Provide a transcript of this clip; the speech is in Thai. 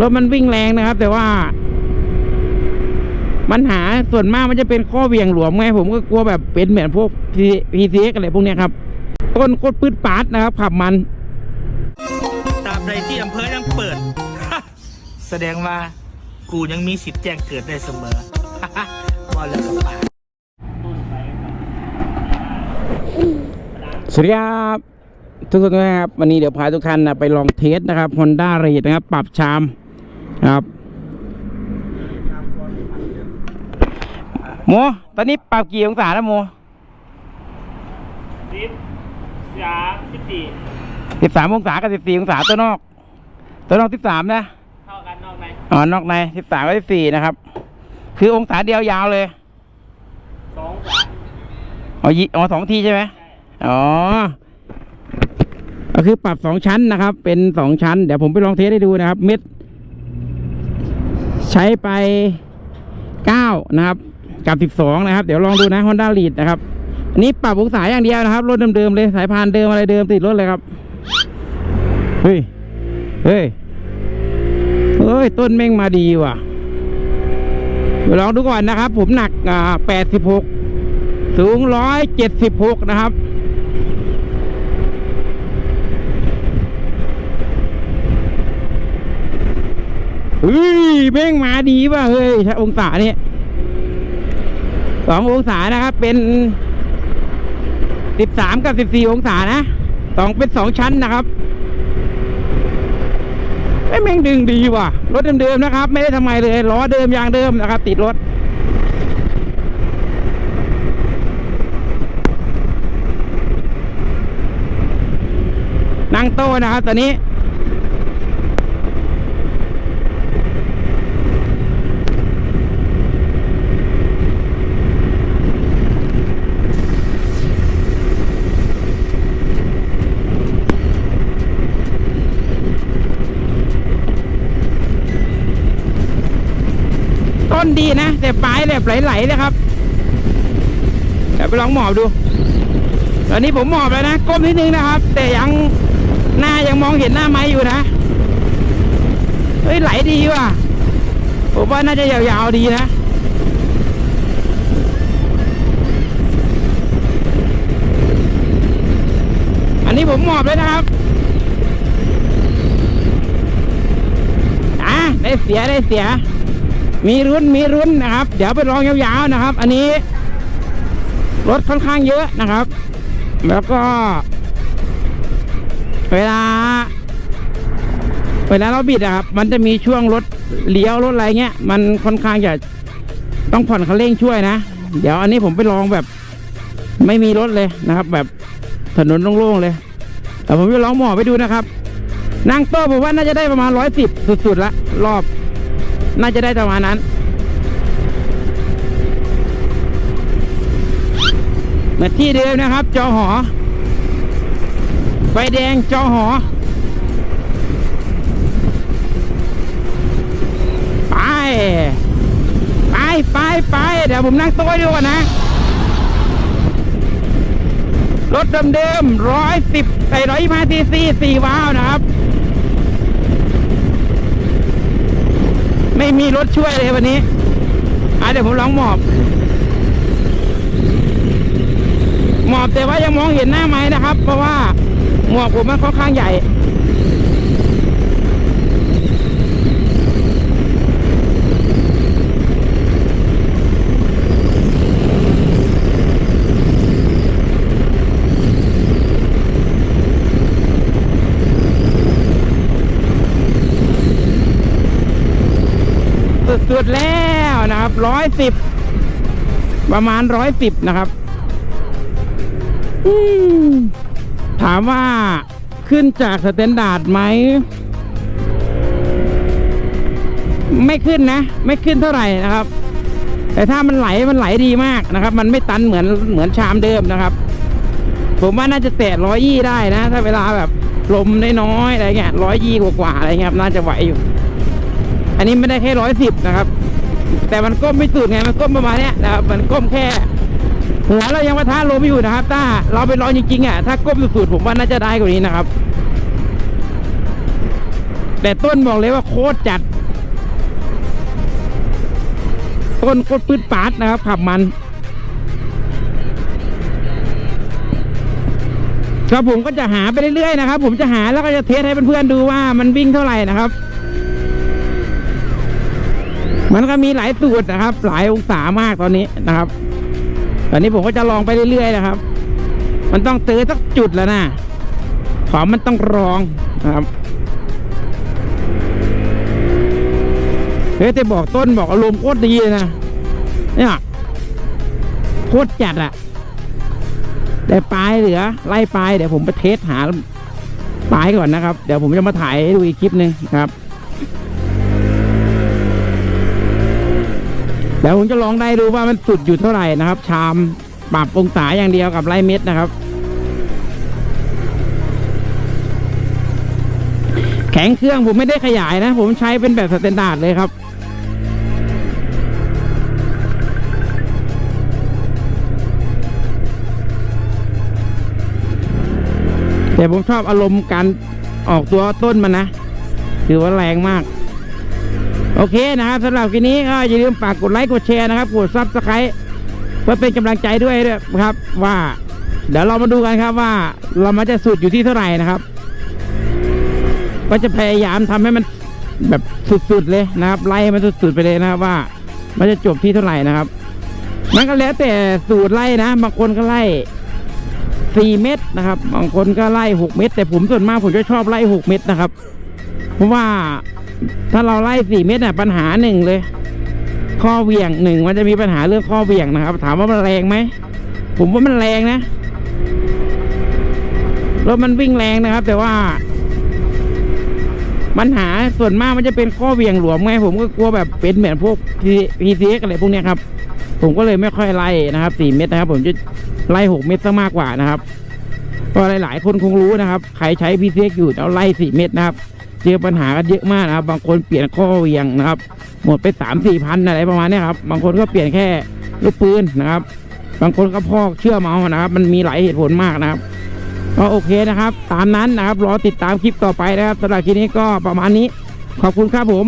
รถมันวิ่งแรงนะครับ แต่ว่า ปัญหาส่วนมากมันจะเป็นข้อเหวี่ยงหลวมไงผมก็กลัวแบบเป็นเหมือนพวก PCX อะไรพวกเนี้ยครับ ต้นโคตรปืดปาดนะครับ ขับมันตราบใดที่อำเภอยังเปิด แสดงว่ากูยังมีสิทธิ์แจ้งเกิดได้เสมอบอลแล้วกับปากสวัสดีครับทุกคนนะครับ วันนี้เดี๋ยวพาทุกท่านนะไปลองเทสนะครับ Honda r a d นะครับ ปรับชามนะ ครับโมตอนนี้ปรับกี่องศาแล้วโมสิบสามสิบสี่สิบสามองศากับสิบสี่องศาตัวนอก ตัวนอกสิบสามนะเท่ากันนอกไหนอ๋อนอกในสิบสามกับสิบสี่นะครับ คือองศาเดียวยาวเลยสองสามอ๋อยิอ๋อสองทีใช่ไหมอ๋อก็คือปรับสองชั้นนะครับ เป็นสองชั้น เดี๋ยวผมไปลองเทสให้ดูนะครับ เม็ด ใช้ไปเก้านะครับ กับสิบสองนะครับ เดี๋ยวลองดูนะ Honda Lead นะครับอันนี้ปรับองศาอย่างเดียวนะครับ รถเดิมๆเลยสายพานเดิมอะไรเดิมติดรถเลยครับ เฮ้ย เฮ้ย เฮ้ย ต้นแม่งมาดีว่ะเดี๋ยวลองดูก่อนนะครับ ผมหนักอ่าแปดสิบหกสูงร้อยเจ็ดสิบหกนะครับ เฮ้ยเม่งมาดีป่ะเฮ้ยถ้าองศาเนี่ยสององศานะครับ เป็นสิบสามกับสิบสี่องศานะสองเป็นสองชั้นนะครับไอ้แม่งดึงดีว่ะ รถเดิมๆนะครับ ไม่ได้ทำไมเลยล้อเดิมยางเดิมนะครับ ติดรถนั่งโต๊ะนะครับตอนนี้ นดีนะแต่ปลายแบบไหลๆนะครับเดี๋ยวไปลองหมอบดู ตอนนี้ผมหมอบแล้วนะ ก้มนิดนึงนะครับ แต่ยังหน้ายังมองเห็นหน้าไม้อยู่นะ เฮ้ยไหลดีว่ะ ผมว่าน่าจะยาวๆดีนะอันนี้ผมหมอบเลยนะครับอะได้เสียได้เสีย มีรุ้นมีรุ้นนะครับ เดี๋ยวไปลองยาวๆนะครับ อันนี้รถค่อนข้างเยอะนะครับ แล้วก็ เวลา เวลาเราบิดอะครับ มันจะมีช่วงรถเลี้ยวรถอะไรเงี้ย มันค่อนข้างจะต้องผ่อนคันเร่งช่วยนะ เดี๋ยวอันนี้ผมไปลองแบบ ไม่มีรถเลยนะครับ แบบถนนโล่งๆเลยแต่ผมจะลองหมอไปดูนะครับนั่งโต๊ะผมว่าน่าจะได้ประมาณร้อยสิบสุดๆละรอบ น่าจะได้ประมาณนั้นเหมือนที่เดิมนะครับ จอหอ ไฟแดงจอหอไปไปไปไปเดี๋ยวผมนั่งโต๊ะดูก่อนนะ รถเดิมๆร้อยสิบใส่ร้อยมาซีซีสี่ว้าวนะครับ ไม่มีรถช่วยเลยวันนี้อะเดี๋ยวผมลองหมอบ หมอบแต่ว่ายังมองเห็นหน้าไม้นะครับ เพราะว่าหมอบผมมันค่อนข้างใหญ่ สุดแล้วนะครับร้อยสิบประมาณร้อยสิบนะครับถามว่าขึ้นจากสแตนดาร์ดไหม ไม่ขึ้นนะ ไม่ขึ้นเท่าไหร่นะครับ แต่ถ้ามันไหลมันไหลดีมากนะครับ มันไม่ตันเหมือนเหมือนชามเดิมนะครับ ผมว่าน่าจะแตะร้อยยี่ได้นะ ถ้าเวลาแบบลมน้อยๆอะไรเงี้ยร้อยยี่กว่าๆอะไรเงี้ยน่าจะไหวอยู่ อันนี้ไม่ได้แค่ร้อยสิบนะครับ แต่มันก้มไม่สุดไงมันก้มประมาณเนี้ยนะครับ มันก้มแค่หัวเรายังประทะลมอยู่นะครับ ถ้าเราไปลองจริงๆอะถ้าก้มสุดๆผมว่าน่าจะได้กว่านี้นะครับแแต่ต้นบอกเลยว่าโคตรจัด ต้นโคตรปืดปาดนะครับ ขับมันครับผมก็จะหาไปเรื่อยๆนะครับ ผมจะหาแล้วก็จะเทสให้เพื่อนๆดูว่ามันวิ่งเท่าไหร่นะครับ มันก็มีหลายสูตรนะครับ หลายองศามากตอนนี้นะครับ ตอนนี้ผมก็จะลองไปเรื่อยๆนะครับ มันต้องเตือสักจุดแล้วนะของมันต้องรองนะครับเฮ้ยแต่บอกต้นบอกอารมณ์โคตรดีเลยนะเนี่ยโคตรจัดอะแต่ปลายเหลือไล่ปลายเดี๋ยวผมไปเทสหาปลายก่อนนะครับ เดี๋ยวผมจะมาถ่ายให้ดูอีกคลิปหนึ่งครับ ดี๋ยวผมจะลองได้ดูว่ามันสุดอยู่เท่าไหร่นะครับ ชามปรับองศาอย่างเดียวกับไล่เม็ดนะครับ แข็งเครื่องผมไม่ได้ขยายนะ ผมใช้เป็นแบบสแตนดาร์ดเลยครับแต่ผมชอบอารมณ์การออกตัวต้นมันนะถือว่าแรงมาก โอเคนะครับสำหรับคลิปนี้ก็อย่าลืมฝากกดไลค์กดแชร์นะครับกดซับสไครต์เพื่อเป็นกำลังใจด้วยนะครับ ว่าเดี๋ยวเรามาดูกันครับว่าเรามาจะสุดอยู่ที่เท่าไหร่นะครับ ก็จะพยายามทำให้มันแบบสุดๆเลยนะครับ ไล่มันสุดๆไปเลยนะครับว่า มันจะจบที่เท่าไหร่นะครับ มันก็แล้วแต่สูตรไล่นะบางคนก็ไล่สี่เม็ดนะครับ บางคนก็ไล่หกเม็ดแต่ผมส่วนมากผมจะชอบไล่หกเม็ดนะครับ เพราะว่า ถ้าเราไล่สี่เม็ดเนี่ยปัญหาหนึ่งเลย ข้อเหวี่ยงหนึ่งมันจะมีปัญหาเรื่องข้อเหวี่ยงนะครับ ถามว่ามันแรงไหมผมว่ามันแรงนะรถมันวิ่งแรงนะครับ แต่ว่าปัญหาส่วนมากมันจะเป็นข้อเหวี่ยงหลวมไงผมก็กลัวแบบเป็นเหมือนพวกพีซีอะไรพวกเนี้ยครับ ผมก็เลยไม่ค่อยไล่นะครับสี่เม็ดนะครับ ผมจะไล่หกเม็ดซะมากกว่านะครับก็หลายๆคนคงรู้นะครับ ใครใช้พีซีอยู่เอาไล่สี่เม็ดนะครับ เจอปัญหากันเยอะมากนะครับ บางคนเปลี่ยนข้อเวียงนะครับ หมดไปสามสี่พันอะไรประมาณนี้ครับ บางคนก็เปลี่ยนแค่ลูกปืนนะครับ บางคนก็พอกเชื่อเมานะครับ มันมีหลายเหตุผลมากนะครับก็โอเคนะครับ ตามนั้นนะครับรอติดตามคลิปต่อไปนะครับสำหรับคลิปนี้ก็ประมาณนี้ ขอบคุณครับผม